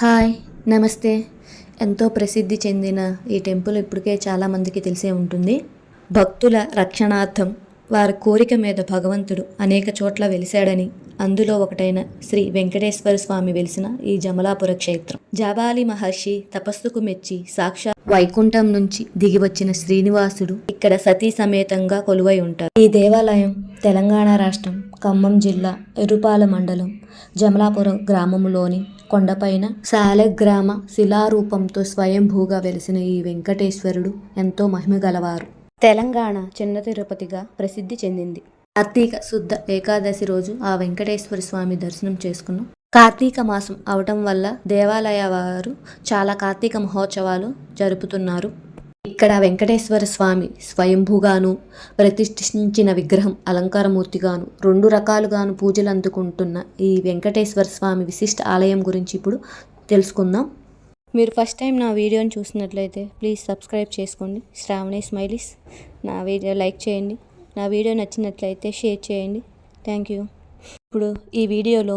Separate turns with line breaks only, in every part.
Hi నమస్తే. ఎంతో ప్రసిద్ధి చెందిన ఈ టెంపుల్ ఇప్పటికే చాలామందికి తెలిసే ఉంటుంది. భక్తుల రక్షణార్థం వారి కోరిక మీద భగవంతుడు అనేక చోట్ల వెలిశాడని అందులో ఒకటైన శ్రీ వెంకటేశ్వర స్వామి వెలిసిన ఈ జమలాపుర క్షేత్రం. జాబాలి మహర్షి తపస్సుకు మెచ్చి సాక్షాత్ వైకుంఠం నుంచి దిగి వచ్చిన శ్రీనివాసుడు ఇక్కడ సతీ సమేతంగా కొలువై ఉంటారు. ఈ దేవాలయం తెలంగాణ రాష్ట్రం ఖమ్మం జిల్లా ఎరుపాల మండలం జమలాపురం గ్రామంలోని కొండపైన శాలగ్రామ శిలారూపంతో స్వయంభూగా వెలిసిన ఈ వెంకటేశ్వరుడు ఎంతో మహిమ గలవారు. తెలంగాణ చిన్న తిరుపతిగా ప్రసిద్ధి చెందింది. కార్తీక శుద్ధ ఏకాదశి రోజు ఆ వెంకటేశ్వర స్వామి దర్శనం చేసుకున్నాం. కార్తీక మాసం అవటం వల్ల దేవాలయ వారు చాలా కార్తీక మహోత్సవాలు జరుపుతున్నారు. ఇక్కడ వెంకటేశ్వర స్వామి స్వయంభూగాను ప్రతిష్ఠించిన విగ్రహం అలంకారమూర్తిగాను రెండు రకాలుగాను పూజలు అందుకుంటున్న ఈ వెంకటేశ్వర స్వామి విశిష్ట ఆలయం గురించి ఇప్పుడు తెలుసుకుందాం. మీరు ఫస్ట్ టైం నా వీడియోని చూసినట్లయితే ప్లీజ్ సబ్స్క్రైబ్ చేసుకోండి. శ్రావణి స్మైలీస్ నా వీడియో లైక్ చేయండి. నా వీడియో నచ్చినట్లయితే షేర్ చేయండి. Thank you. ఇప్పుడు ఈ వీడియోలో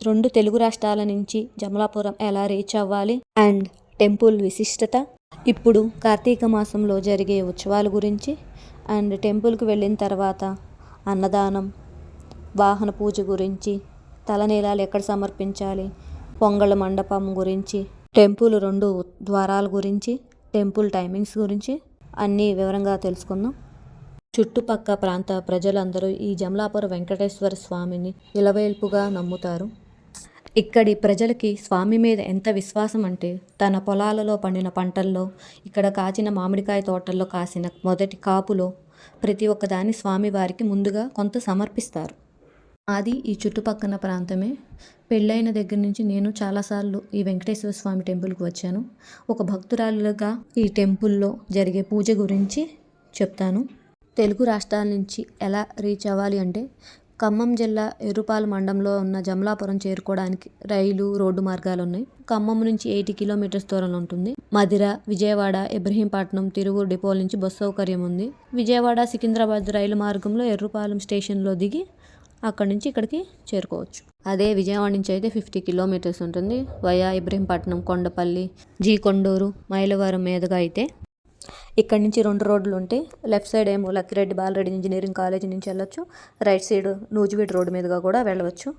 రెండు తెలుగు రాష్ట్రాల నుంచి జమలాపురం ఎలా రీచ్ అవ్వాలి అండ్ టెంపుల్ విశిష్టత ఇప్పుడు కార్తీక మాసంలో జరిగే ఉత్సవాల గురించి అండ్ టెంపుల్కి వెళ్ళిన తర్వాత అన్నదానం వాహన పూజ గురించి తలనీలాలు ఎక్కడ సమర్పించాలి పొంగళ మండపం గురించి టెంపుల్ రెండు ద్వారాల గురించి టెంపుల్ టైమింగ్స్ గురించి అన్నీ వివరంగా తెలుసుకుందాం. చుట్టుపక్క ప్రాంత ప్రజలందరూ ఈ జమలాపుర వెంకటేశ్వర స్వామిని ఇలవేల్పుగా నమ్ముతారు. ఇక్కడి ప్రజలకి స్వామి మీద ఎంత విశ్వాసం అంటే తన పొలాలలో పండిన పంటల్లో ఇక్కడ కాచిన మామిడికాయ తోటల్లో కాసిన మొదటి కాపులో ప్రతి ఒక్కదాన్ని స్వామివారికి ముందుగా కొంత సమర్పిస్తారు. అది ఈ చుట్టుపక్కల ప్రాంతమే. పెళ్ళైన దగ్గర నుంచి నేను చాలాసార్లు ఈ వెంకటేశ్వర స్వామి టెంపుల్కి వచ్చాను. ఒక భక్తురాలుగా ఈ టెంపుల్లో జరిగే పూజ గురించి చెప్తాను. తెలుగు రాష్ట్రాల నుంచి ఎలా రీచ్ అవ్వాలి అంటే ఖమ్మం జిల్లా ఎరుపాల మండలంలో ఉన్న జమలాపురం చేరుకోవడానికి రైలు రోడ్డు మార్గాలు ఉన్నాయి ఖమ్మం నుంచి ఎయిటీ కిలోమీటర్స్ దూరంలో ఉంటుంది. మధిర విజయవాడ ఇబ్రహీంపట్నం తిరువూరు డిపోల నుంచి బస్సు సౌకర్యం ఉంది. విజయవాడ సికింద్రాబాద్ రైలు మార్గంలో ఎర్రుపాలెం స్టేషన్లో దిగి అక్కడి నుంచి ఇక్కడికి చేరుకోవచ్చు. అదే విజయవాడ నుంచి అయితే ఫిఫ్టీ కిలోమీటర్స్ ఉంటుంది. వయా ఇబ్రహీంపట్నం కొండపల్లి జీ కొండూరు మైలవరం మీదుగా అయితే ఇక్కడ నుంచి రెండు రోడ్లు ఉంటాయి లెఫ్ట్ సైడ్ ఏమో లక్కిరెడ్డి బాలరెడ్డి ఇంజనీరింగ్ కాలేజీ నుంచి వెళ్ళొచ్చు. రైట్ సైడ్ నూజివీడు రోడ్డు మీదుగా కూడా వెళ్ళవచ్చు.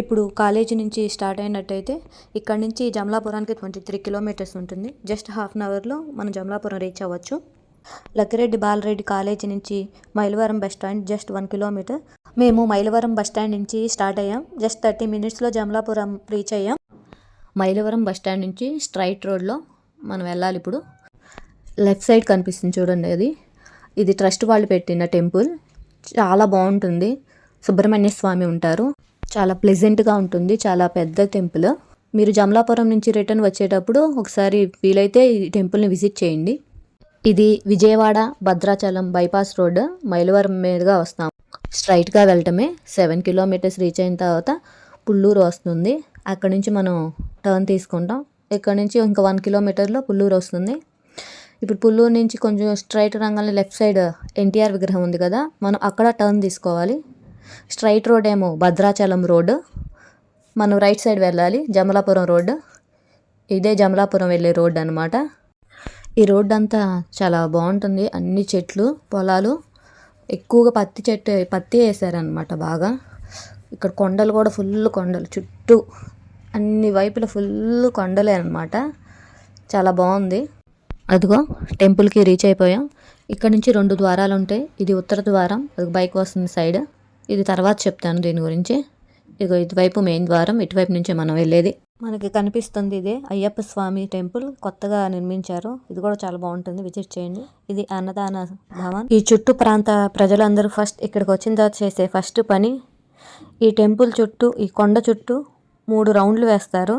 ఇప్పుడు కాలేజీ నుంచి స్టార్ట్ అయినట్టయితే ఇక్కడ నుంచి జమలాపురానికి ట్వంటీ త్రీ కిలోమీటర్స్ ఉంటుంది. జస్ట్ హాఫ్ అన్ అవర్లో మనం జమలాపురం రీచ్ అవ్వచ్చు. లక్కిరెడ్డి బాలరెడ్డి కాలేజీ నుంచి Mylavaram bus stand just one kilometre. మేము మైలవరం బస్ స్టాండ్ నుంచి స్టార్ట్ అయ్యాం. జస్ట్ థర్టీ మినిట్స్లో జమలాపురం రీచ్ అయ్యాం. మైలవరం బస్ స్టాండ్ నుంచి స్ట్రైట్ రోడ్లో మనం వెళ్ళాలి ఇప్పుడు. లెఫ్ట్ సైడ్ కనిపిస్తుంది చూడండి అది. ఇది ట్రస్ట్ వాళ్ళు పెట్టిన టెంపుల్. చాలా బాగుంటుంది. సుబ్రహ్మణ్య స్వామి ఉంటారు. చాలా ప్లెజెంట్గా ఉంటుంది. చాలా పెద్ద టెంపుల్. మీరు జమలాపురం నుంచి రిటర్న్ వచ్చేటప్పుడు ఒకసారి వీలైతే ఈ టెంపుల్ని విజిట్ చేయండి. ఇది విజయవాడ భద్రాచలం బైపాస్ రోడ్ మైలవరం మీదుగా వస్తాం. స్ట్రైట్గా వెళ్ళటమే సెవెన్ కిలోమీటర్స్ రీచ్ అయిన తర్వాత పుల్లూరు వస్తుంది. అక్కడ నుంచి మనం టర్న్ తీసుకుంటాం. ఇక్కడ నుంచి ఇంకా వన్ కిలోమీటర్లో పుల్లూరు వస్తుంది. ఇప్పుడు పుల్లూరు నుంచి కొంచెం స్ట్రైట్ రంగానే లెఫ్ట్ సైడ్ ఎన్టీఆర్ విగ్రహం ఉంది కదా మనం అక్కడ టర్న్ తీసుకోవాలి. స్ట్రైట్ రోడ్ ఏమో భద్రాచలం రోడ్ మనం రైట్ సైడ్ వెళ్ళాలి జమలాపురం రోడ్ ఇదే జమలాపురం వెళ్ళే రోడ్ అనమాట ఈ రోడ్ అంతా చాలా బాగుంటుంది అన్ని చెట్లు పొలాలు ఎక్కువగా పత్తి చెట్టు పత్తి వేసారనమాట బాగా. ఇక్కడ కొండలు కూడా ఫుల్ కొండలు చుట్టూ అన్ని వైపుల ఫుల్ కొండలే అనమాట చాలా బాగుంది. అదిగో టెంపుల్కి రీచ్ అయిపోయాం. ఇక్కడ నుంచి రెండు ద్వారాలు ఉంటాయి. ఇది ఉత్తర ద్వారం అది బైక్ వస్తుంది సైడ్. ఇది తర్వాత చెప్తాను దీని గురించి. ఇదిగో ఇటువైపు మెయిన్ ద్వారం ఇటువైపు నుంచే మనం వెళ్ళేది. మనకి కనిపిస్తుంది ఇదే అయ్యప్ప స్వామి టెంపుల్. కొత్తగా నిర్మించారు. ఇది కూడా చాలా బాగుంటుంది. విజిట్ చేయండి. ఇది అన్నదాన భవన్. ఈ చుట్టూ ప్రాంత ప్రజలందరూ ఫస్ట్ ఇక్కడికి వచ్చిన తర్వాత చేసే ఫస్ట్ పని ఈ టెంపుల్ చుట్టూ ఈ కొండ చుట్టూ మూడు రౌండ్లు వేస్తారు.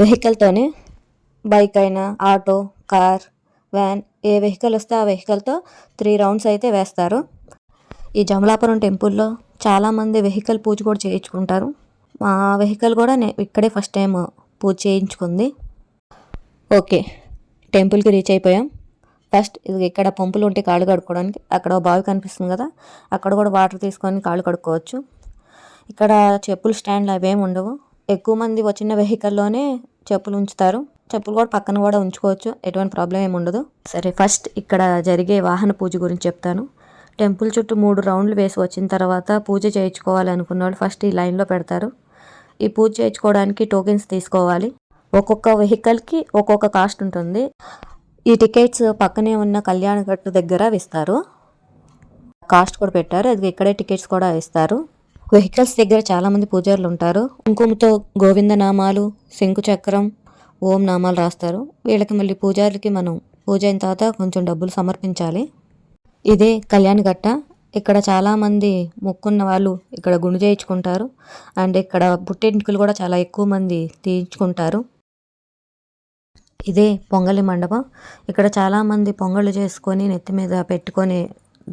వెహికల్తోనే బైక్ అయినా ఆటో కార్ వ్యాన్ ఏ వెహికల్ వస్తే ఆ వెహికల్తో త్రీ రౌండ్స్ అయితే వేస్తారు. ఈ జమలాపురం టెంపుల్లో చాలామంది వెహికల్ పూజ కూడా చేయించుకుంటారు. మా వెహికల్ కూడా నే ఇక్కడే ఫస్ట్ టైం పూజ చేయించుకుంది. ఓకే టెంపుల్కి రీచ్ అయిపోయాం. ఫస్ట్ ఇది ఇక్కడ పంపులు ఉంటే కాళ్ళు కడుక్కోవడానికి అక్కడ బావి కనిపిస్తుంది కదా అక్కడ కూడా వాటర్ తీసుకొని కాళ్ళు కడుక్కోవచ్చు. ఇక్కడ చెప్పులు స్టాండ్లు అవేమి ఉండవు. ఎక్కువ మంది వచ్చిన వెహికల్లోనే చెప్పులు ఉంచుతారు. చెప్పులు కూడా పక్కన కూడా ఉంచుకోవచ్చు. ఎటువంటి ప్రాబ్లం ఏమి ఉండదు. సరే ఫస్ట్ ఇక్కడ జరిగే వాహన పూజ గురించి చెప్తాను. టెంపుల్ చుట్టూ మూడు రౌండ్లు వేసి వచ్చిన తర్వాత పూజ చేయించుకోవాలనుకున్న వాళ్ళు ఫస్ట్ ఈ లైన్లో పెడతారు. ఈ పూజ చేయించుకోవడానికి టోకెన్స్ తీసుకోవాలి. ఒక్కొక్క వెహికల్కి ఒక్కొక్క కాస్ట్ ఉంటుంది. ఈ టికెట్స్ పక్కనే ఉన్న కళ్యాణ గట్టు దగ్గర ఇస్తారు కాస్ట్ కూడా పెట్టారు. అది ఇక్కడే టికెట్స్ కూడా ఇస్తారు వెహికల్స్ దగ్గర చాలామంది పూజారులు ఉంటారు. కుంకుమతో గోవింద నామాలు శంకు చక్రం ఓం నామాలు రాస్తారు. వీళ్ళకి మళ్ళీ పూజారులకి మనం పూజ అయిన తర్వాత కొంచెం డబ్బులు సమర్పించాలి. ఇదే కళ్యాణ్ గట్ట ఇక్కడ చాలామంది మొక్కున్న వాళ్ళు ఇక్కడ గుండు చేయించుకుంటారు. అండ్ ఇక్కడ పుట్టెంటుకలు కూడా చాలా ఎక్కువ మంది తీయించుకుంటారు. ఇదే పొంగలి మండపం. ఇక్కడ చాలామంది పొంగళ్ళు చేసుకొని నెత్తి మీద పెట్టుకొని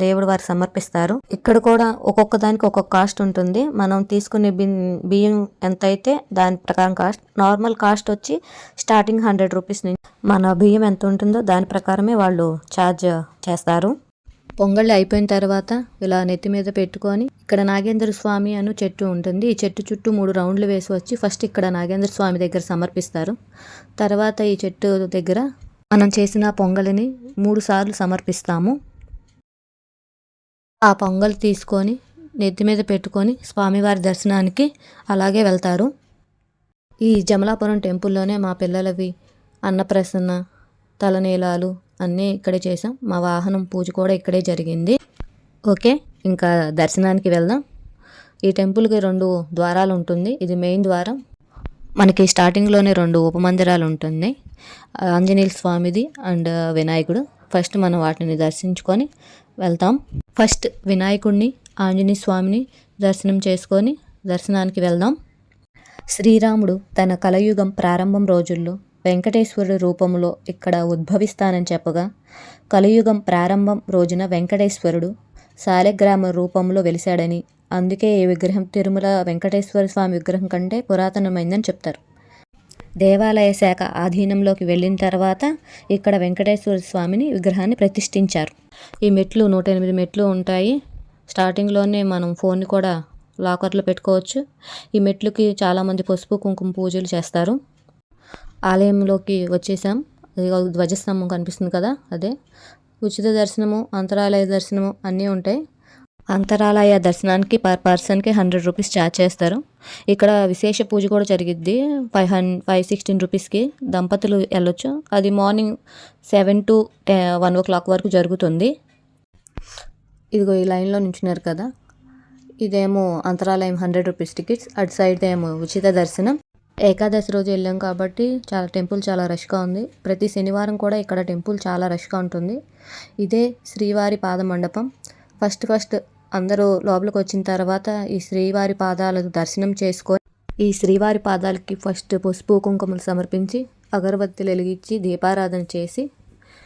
దేవుడు వారికి సమర్పిస్తారు. ఇక్కడ కూడా ఒక్కొక్క దానికి ఒక్కొక్క కాస్ట్ ఉంటుంది. మనం తీసుకునే బియ్యం ఎంత అయితే దాని ప్రకారం కాస్ట్ నార్మల్ కాస్ట్ వచ్చి స్టార్టింగ్ హండ్రెడ్ రూపీస్ నుంచి మన బియ్యం ఎంత ఉంటుందో దాని ప్రకారమే వాళ్ళు ఛార్జ్ చేస్తారు. పొంగళ్ళు అయిపోయిన తర్వాత ఇలా నెత్తి మీద పెట్టుకొని ఇక్కడ నాగేంద్ర స్వామి అను చెట్టు ఉంటుంది. ఈ చెట్టు చుట్టూ మూడు రౌండ్లు వేసి వచ్చి ఫస్ట్ ఇక్కడ నాగేంద్ర స్వామి దగ్గర సమర్పిస్తారు. తర్వాత ఈ చెట్టు దగ్గర మనం చేసిన పొంగలిని మూడు సార్లు సమర్పిస్తాము. ఆ పొంగల్ తీసుకొని నెత్తి మీద పెట్టుకొని స్వామివారి దర్శనానికి అలాగే వెళ్తారు. ఈ జమలాపురం టెంపుల్లోనే మా పిల్లలవి అన్నప్రసన్న తలనీలాలు అన్నీ ఇక్కడే చేసాం మా వాహనం పూజ కూడా ఇక్కడే జరిగింది. ఓకే ఇంకా దర్శనానికి వెళ్దాం. ఈ టెంపుల్కి రెండు ద్వారాలు ఉంటుంది. ఇది మెయిన్ ద్వారం. మనకి స్టార్టింగ్లోనే రెండు ఉపమందిరాలు ఉంటుంది. ఆంజనేయ స్వామిది అండ్ వినాయకుడు. ఫస్ట్ మనం వాటిని దర్శించుకొని వెళ్తాం. ఫస్ట్ వినాయకుడిని ఆంజనేయ స్వామిని దర్శనం చేసుకొని దర్శనానికి వెళ్దాం. శ్రీరాముడు తన కలయుగం ప్రారంభం రోజుల్లో వెంకటేశ్వరుడు రూపంలో ఇక్కడ ఉద్భవిస్తానని చెప్పగా కలియుగం ప్రారంభం రోజున వెంకటేశ్వరుడు శాలగ్రామ రూపంలో వెలిశాడని అందుకే ఈ విగ్రహం తిరుమల వెంకటేశ్వర స్వామి విగ్రహం కంటే పురాతనమైందని చెప్తారు. దేవాలయ శాఖ ఆధీనంలోకి వెళ్ళిన తర్వాత ఇక్కడ వెంకటేశ్వర స్వామిని విగ్రహాన్ని ప్రతిష్ఠించారు. ఈ మెట్లు నూట ఎనిమిది మెట్లు ఉంటాయి. స్టార్టింగ్లోనే మనం ఫోన్ని కూడా లాకర్లో పెట్టుకోవచ్చు. ఈ మెట్లుకి చాలామంది పసుపు కుంకుమ పూజలు చేస్తారు. ఆలయంలోకి వచ్చేసాం. ఇదిగో ధ్వజస్తంభం కనిపిస్తుంది కదా అదే. ఉచిత దర్శనము అంతరాలయ దర్శనము అన్నీ ఉంటాయి. అంతరాలయ దర్శనానికి పర్ పర్సన్కి హండ్రెడ్ రూపీస్ ఛార్జ్ చేస్తారు. ఇక్కడ విశేష పూజ కూడా జరిగిద్ది. ఫైవ్ హన్ ఫైవ్ సిక్స్టీన్ రూపీస్కి దంపతులు వెళ్ళొచ్చు. అది morning seven to one o'clock వరకు జరుగుతుంది. ఇదిగో ఈ లైన్లో నించున్నారు కదా. ఇదేమో అంతరాలయం హండ్రెడ్ రూపీస్ టికెట్స్. అటు సైడ్ ఏమో ఉచిత దర్శనం. ఏకాదశి రోజు వెళ్ళాం కాబట్టి చాలా టెంపుల్ చాలా రష్గా ఉంది. ప్రతి శనివారం కూడా ఇక్కడ టెంపుల్ చాలా రష్గా ఉంటుంది. ఇదే శ్రీవారి పాద మండపం ఫస్ట్ ఫస్ట్ అందరూ లోపలికి వచ్చిన తర్వాత ఈ శ్రీవారి పాదాలకు దర్శనం చేసుకొని ఈ శ్రీవారి పాదాలకి ఫస్ట్ పసుపు కుంకుమలు సమర్పించి అగరబత్తులు వెలిగించి దీపారాధన చేసి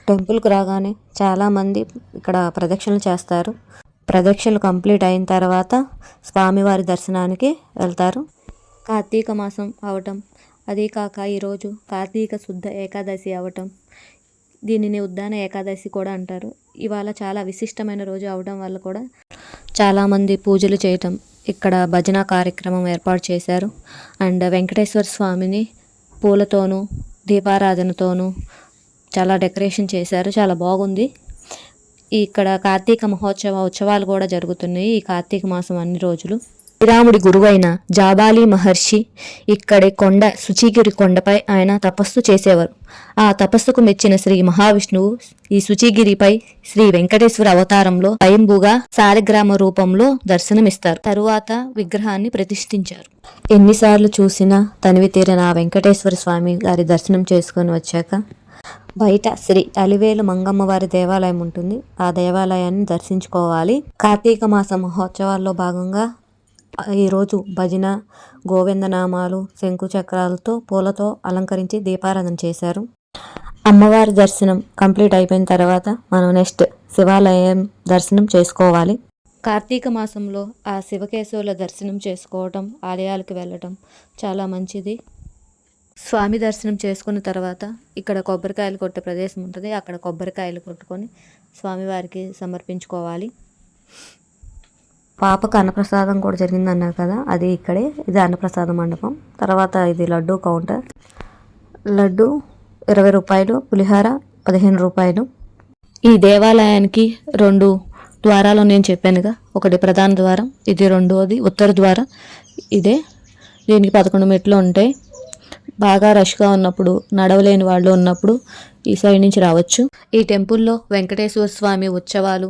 టెంపుల్కి రాగానే చాలామంది ఇక్కడ ప్రదక్షిణలు చేస్తారు. ప్రదక్షిణలు కంప్లీట్ అయిన తర్వాత స్వామివారి దర్శనానికి వెళ్తారు. కార్తీక మాసం అవటం అదే కాక ఈరోజు కార్తీక శుద్ధ ఏకాదశి అవటం దీనిని ఉద్దాన ఏకాదశి కూడా అంటారు. ఇవాళ చాలా విశిష్టమైన రోజు అవడం వల్ల కూడా చాలామంది పూజలు చేయటం ఇక్కడ భజన కార్యక్రమం ఏర్పాటు చేశారు. అండ్ వెంకటేశ్వర స్వామిని పూలతోనూ దీపారాధనతోనూ చాలా డెకరేషన్ చేశారు. చాలా బాగుంది. ఇక్కడ కార్తీక మహోత్సవ ఉత్సవాలు కూడా జరుగుతున్నాయి ఈ కార్తీక మాసం అన్ని రోజులు. శ్రీరాముడి గురువైన జాబాలి మహర్షి ఇక్కడి కొండ శుచిగిరి కొండపై ఆయన తపస్సు చేసేవారు. ఆ తపస్సుకు మెచ్చిన శ్రీ మహావిష్ణువు ఈ శుచిగిరిపై శ్రీ వెంకటేశ్వర అవతారంలో స్వయంభూగా శాలిగ్రామ రూపంలో దర్శనమిస్తారు. తరువాత విగ్రహాన్ని ప్రతిష్ఠించారు. ఎన్నిసార్లు చూసినా తనివి తీరిన ఆ వెంకటేశ్వర స్వామి గారి దర్శనం చేసుకొని వచ్చాక బయట శ్రీ అలివేలు మంగమ్మ వారి దేవాలయం ఉంటుంది. ఆ దేవాలయాన్ని దర్శించుకోవాలి. కార్తీక మాస మహోత్సవాల్లో భాగంగా ఈరోజు భజన గోవిందనామాలు శంకు చక్రాలతో పూలతో అలంకరించి దీపారాధన చేశారు. అమ్మవారి దర్శనం కంప్లీట్ అయిపోయిన తర్వాత మనం నెక్స్ట్ శివాలయం దర్శనం చేసుకోవాలి. కార్తీక మాసంలో ఆ శివకేశవుల దర్శనం చేసుకోవటం ఆలయాలకు వెళ్ళటం చాలా మంచిది. స్వామి దర్శనం చేసుకున్న తర్వాత ఇక్కడ కొబ్బరికాయలు కొట్టే ప్రదేశం ఉంటుంది. అక్కడ కొబ్బరికాయలు కొట్టుకొని స్వామివారికి సమర్పించుకోవాలి. పాపకు అన్నప్రసాదం కూడా జరిగింది అన్నారు కదా అది ఇక్కడే ఇది అన్నప్రసాద మండపం. తర్వాత ఇది లడ్డు కౌంటర్. లడ్డు ఇరవై రూపాయలు పులిహార పదిహేను రూపాయలు. ఈ దేవాలయానికి రెండు ద్వారాలు నేను చెప్పానుగా. ఒకటి ప్రధాన ద్వారం ఇది రెండోది ఉత్తర ద్వారం. ఇదే దీనికి పదకొండు మెట్లు ఉంటాయి. బాగా రష్గా ఉన్నప్పుడు నడవలేని వాళ్ళు ఉన్నప్పుడు ఈ సైడ్ నుంచి రావచ్చు. ఈ టెంపుల్లో వెంకటేశ్వర స్వామి ఉత్సవాలు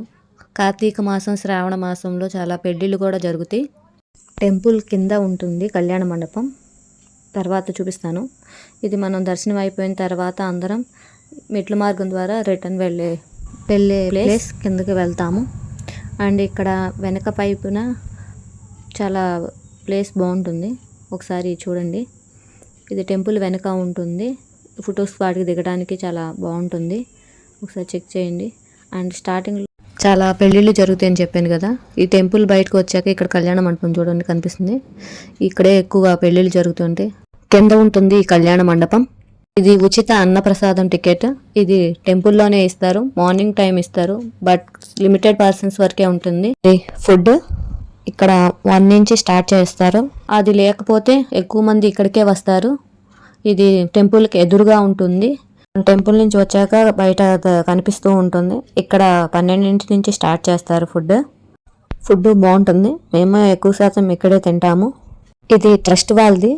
కార్తీక మాసం శ్రావణ మాసంలో చాలా పెళ్ళిళ్ళు కూడా జరుగుతాయి. టెంపుల్ కింద ఉంటుంది కళ్యాణ మండపం. తర్వాత చూపిస్తాను. ఇది మనం దర్శనం అయిపోయిన తర్వాత అందరం మెట్ల మార్గం ద్వారా రిటర్న్ వెళ్ళే వెళ్ళే ప్లేస్ కిందకి వెళ్తాము. అండ్ ఇక్కడ వెనక పైపున చాలా ప్లేస్ బాగుంటుంది. ఒకసారి చూడండి. ఇది టెంపుల్ వెనక ఉంటుంది. ఫొటోస్ వాటికి దిగడానికి చాలా బాగుంటుంది. ఒకసారి చెక్ చేయండి. అండ్ స్టార్టింగ్ చాలా పెళ్ళిళ్ళు జరుగుతాయని చెప్పాను కదా. ఈ టెంపుల్ బయటకు వచ్చాక ఇక్కడ కళ్యాణ మండపం చూడండి కనిపిస్తుంది. ఇక్కడే ఎక్కువగా పెళ్ళిళ్ళు జరుగుతుంటాయి కింద ఉంటుంది ఈ కళ్యాణ మండపం. ఇది ఉచిత అన్నప్రసాదం టికెట్. ఇది టెంపుల్లోనే ఇస్తారు. మార్నింగ్ టైం ఇస్తారు. బట్ లిమిటెడ్ పర్సన్స్ వరకే ఉంటుంది. ఫుడ్ ఇక్కడ వన్ నుంచి స్టార్ట్ చేస్తారు. అది లేకపోతే ఎక్కువ మంది ఇక్కడికే వస్తారు. ఇది టెంపుల్కి ఎదురుగా ఉంటుంది. టెంపుల్ నుంచి వచ్చాక బయట కనిపిస్తూ ఉంటుంది. ఇక్కడ పన్నెండింటి నుంచి స్టార్ట్ చేస్తారు ఫుడ్. ఫుడ్ బాగుంటుంది. మేము ఎక్కువ శాతం ఇక్కడే తింటాము. ఇది ట్రస్ట్ వాళ్ళది.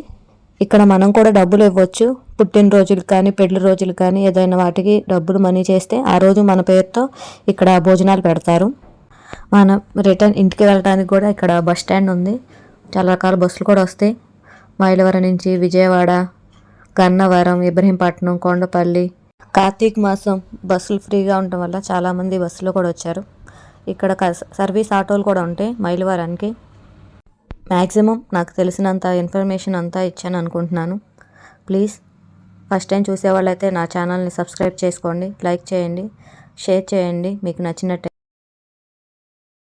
ఇక్కడ మనం కూడా డబ్బులు ఇవ్వచ్చు. పుట్టినరోజులు కానీ పెళ్ళి రోజులు కానీ ఏదైనా వాటికి డబ్బులు మనీ చేస్తే ఆ రోజు మన పేరుతో ఇక్కడ భోజనాలు పెడతారు. మనం రిటర్న్ ఇంటికి వెళ్ళడానికి కూడా ఇక్కడ బస్ స్టాండ్ ఉంది. చాలా రకాల బస్సులు కూడా వస్తాయి. మైలవరం నుంచి విజయవాడ గన్నవరం ఇబ్రహీంపట్నం కొండపల్లి. కార్తీక మాసం బస్సులు ఫ్రీగా ఉండటం వల్ల చాలామంది బస్సులో కూడా వచ్చారు. ఇక్కడ సర్వీస్ ఆటోలు కూడా ఉంటాయి మైలవరానికి. మ్యాక్సిమం నాకు తెలిసినంత ఇన్ఫర్మేషన్ అంతా ఇచ్చాను అనుకుంటున్నాను. ప్లీజ్ ఫస్ట్ టైం చూసేవాళ్ళైతే నా ఛానల్ని సబ్స్క్రైబ్ చేసుకోండి లైక్ చేయండి షేర్ చేయండి మీకు నచ్చినట్టు